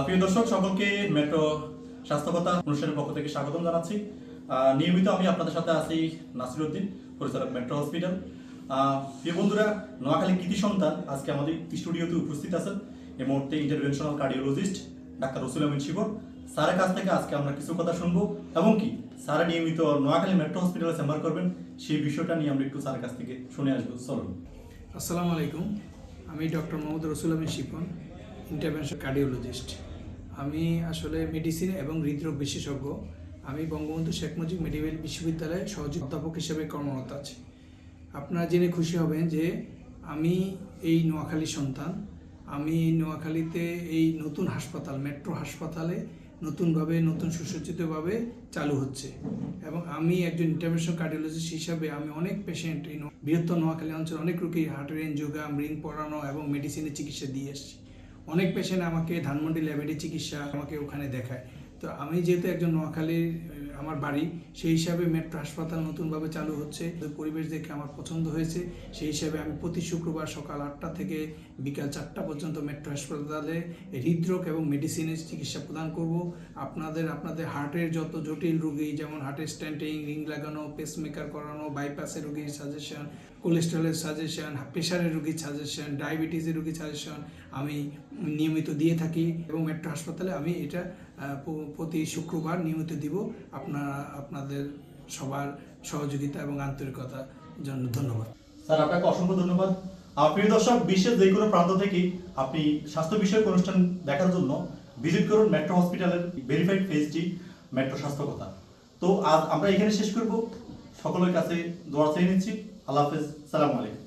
প্রিয় দর্শক, সকলকে মেট্রো স্বাস্থ্যকতা অনুষ্ঠানের পক্ষ থেকে স্বাগতম জানাচ্ছি। নিয়মিত আমি আপনাদের সাথে আছি নাসিরউদ্দিন পরিচালক মেট্রো হসপিটাল। প্রিয় বন্ধুরা, নোয়াখালী কৃতি সন্তান আজকে আমাদের স্টুডিওতে উপস্থিত আছেন। এই মুহূর্তে ইন্টারভেনশনাল কার্ডিওলজিস্ট ডাক্তার রসুল আমিন শিবর। স্যারের কাছ থেকে আজকে আমরা কিছু কথা শুনব এবং কি স্যারা নিয়মিত নোয়াখালী মেট্রো হসপিটালে চেম্বার করবেন, সেই বিষয়টা নিয়ে আমরা একটু স্যারের কাছ থেকে শুনে আসব। চলুন। আসসালামু আলাইকুম। আমি ডক্টর মোহাম্মদ রসুল আমিন শিপন ইন্টারভেনশন কার্ডিওলজিস্ট আমি আসলে মেডিসিন এবং হৃদরোগ বিশেষজ্ঞ। আমি বঙ্গবন্ধু শেখ মুজিব মেডিকেল বিশ্ববিদ্যালয়ে সহযোগী অধ্যাপক হিসেবে কর্মরত আছি। আপনারা জেনে খুশি হবেন যে আমি এই নোয়াখালীর সন্তান। আমি নোয়াখালীতে এই নতুন হাসপাতাল, মেট্রো হাসপাতালে নতুনভাবে, নতুন সুসজ্জিতভাবে চালু হচ্ছে। এবং আমি একজন ইন্টারভেনশন কার্ডিওলজিস্ট হিসাবে আমি অনেক পেশেন্ট এই বৃহত্তর নোয়াখালী অঞ্চলে অনেক রোগী হার্টের এনজিওগ্রাম রিং পড়ানো এবং মেডিসিনের চিকিৎসা দিয়ে এসেছি। অনেক পেশেন্ট আমাকে ধানমন্ডি ল্যাবেটি চিকিৎসা আমাকে ওখানে দেখায়। তো আমি যেহেতু একজন নোয়াখালীর আমার বাড়ি। সেই হিসাবে মেট্রো হাসপাতাল নতুনভাবে চালু হচ্ছে। পরিবেশ দেখে আমার পছন্দ হয়েছে। সেই হিসাবে আমি প্রতি শুক্রবার সকাল আটটা থেকে বিকাল চারটা পর্যন্ত মেট্রো হাসপাতালে হৃদরোগ এবং মেডিসিনের চিকিৎসা প্রদান করব। আপনাদের আপনাদের হার্টের যত জটিল রুগী, যেমন হার্টের স্ট্যান্টিং, রিং লাগানো পেসমেকার করানো বাইপাসের রোগীর সাজেশন কোলেস্ট্রলের সাজেশন প্রেশারের রোগীর সাজেশন ডায়াবেটিসের রোগীর সাজেশন আমি নিয়মিত দিয়ে থাকি এবং মেট্রো হাসপাতালে আমি এটা প্রতি শুক্রবার নিয়মিত দিব। আপনারা, আপনাদের সবার সহযোগিতা এবং আন্তরিকতার জন্য ধন্যবাদ। স্যার, আপনাকে অসংখ্য ধন্যবাদ। প্রিয় দর্শক বিশ্বের যে কোনো প্রান্ত থেকে আপনি স্বাস্থ্য বিষয়ক অনুষ্ঠান দেখার জন্য ভিজিট করুন মেট্রো হসপিটালের ভেরিফাইড পেজটি, মেট্রো স্বাস্থ্য কথা। তো আজ আমরা এখানে শেষ করব। সকলের কাছে দোয়া চেয়ে নিচ্ছি। আল্লাহ হাফেজ। সালাম আলাইকুম।